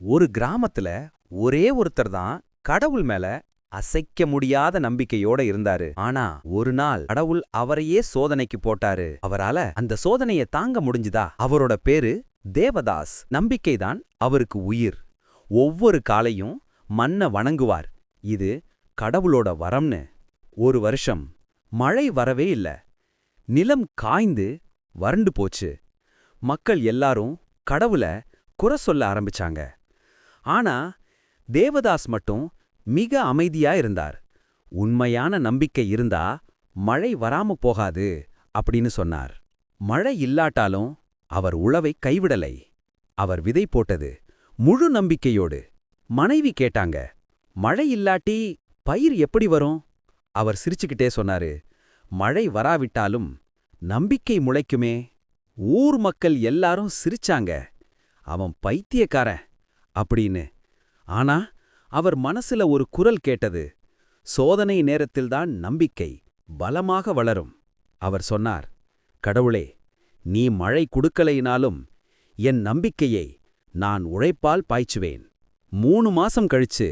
ஒரு கிராமத்துல ஒரே ஒருத்தர் தான் கடவுள் மேல அசைக்க முடியாத நம்பிக்கையோட இருந்தாரு. ஆனா ஒரு நாள் கடவுள் அவரையே சோதனைக்கு போட்டாரு. அவரால அந்த சோதனைய தாங்க முடிஞ்சுதா? அவரோட பேரு தேவதாஸ். நம்பிக்கைதான் அவருக்கு உயிர். ஒவ்வொரு காலையும் மண்ண வணங்குவார். இது கடவுளோட வரம்னு. ஒரு வருஷம் மழை வரவே இல்ல. நிலம் காய்ந்து வறண்டு போச்சு. மக்கள் எல்லாரும் கடவுள குறை சொல்ல ஆரம்பிச்சாங்க. ஆனா தேவதாஸ் மட்டும் மிக அமைதியா இருந்தார். உண்மையான நம்பிக்கை இருந்தா மழை வராம போகாது அப்படின்னு சொன்னார். மழை இல்லாட்டாலும் அவர் உழவை கைவிடலை. அவர் விதை போட்டது முழு நம்பிக்கையோடு. மனைவி கேட்டாங்க மழை இல்லாட்டி பயிர் எப்படி வரும்? அவர் சிரிச்சுக்கிட்டே சொன்னாரு மழை வராவிட்டாலும் நம்பிக்கை முளைக்குமே. ஊர் மக்கள் எல்லாரும் சிரிச்சாங்க. அவன் பைத்தியக்காரன். அப்படின்னு. ஆனா அவர் மனசுல ஒரு குரல் கேட்டது சோதனை நேரத்தில்தான் நம்பிக்கை பலமாக வளரும். அவர் சொன்னார் கடவுளே நீ மழை குடுக்கலைனாலும் என் நம்பிக்கையை நான் உழைப்பால் பாய்ச்சுவேன். மூணு மாசம் கழிச்சு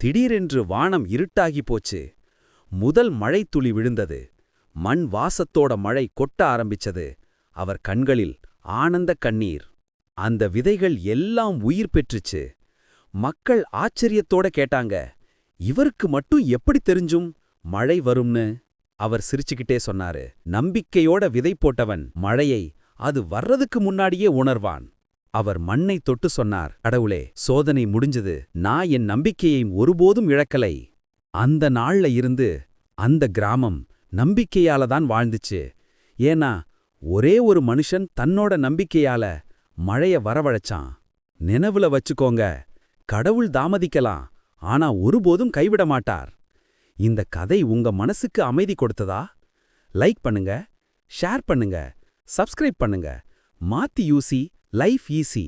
திடீரென்று வானம் இருட்டாகி போச்சு. முதல் மழைத்துளி விழுந்தது. மண் வாசத்தோட மழை கொட்ட ஆரம்பிச்சது. அவர் கண்களில் ஆனந்த கண்ணீர் அந்த விதைகள் எல்லாம் உயிர் பெற்றுச்சு. மக்கள் ஆச்சரியத்தோட கேட்டாங்க இவருக்கு மட்டும் எப்படி தெரிஞ்சும் மழை வரும்னு? அவர் சிரிச்சுக்கிட்டே சொன்னாரு நம்பிக்கையோட விதை போட்டவன் மழையை அது வர்றதுக்கு முன்னாடியே உணர்வான். அவர் மண்ணை தொட்டு சொன்னார் கடவுளே சோதனை முடிஞ்சது. நான் என் நம்பிக்கையை ஒருபோதும் இழக்கலை. அந்த நாள்ல இருந்து அந்த கிராமம் நம்பிக்கையால தான் வாழ்ந்துச்சு. ஏன்னா ஒரே ஒரு மனுஷன் தன்னோட நம்பிக்கையால மழைய வரவழைச்சான். நினைவுல வச்சுக்கோங்க கடவுள் தாமதிக்கலாம் ஆனா ஒருபோதும் கைவிட மாட்டார். இந்த கதை உங்க மனசுக்கு அமைதி கொடுத்ததா? லைக் பண்ணுங்க ஷேர் பண்ணுங்க சப்ஸ்கிரைப் பண்ணுங்க. மாத்தி யூசி லைஃப் ஈஸி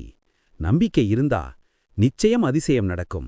நம்பிக்கை இருந்தா நிச்சயம் அதிசயம் நடக்கும்.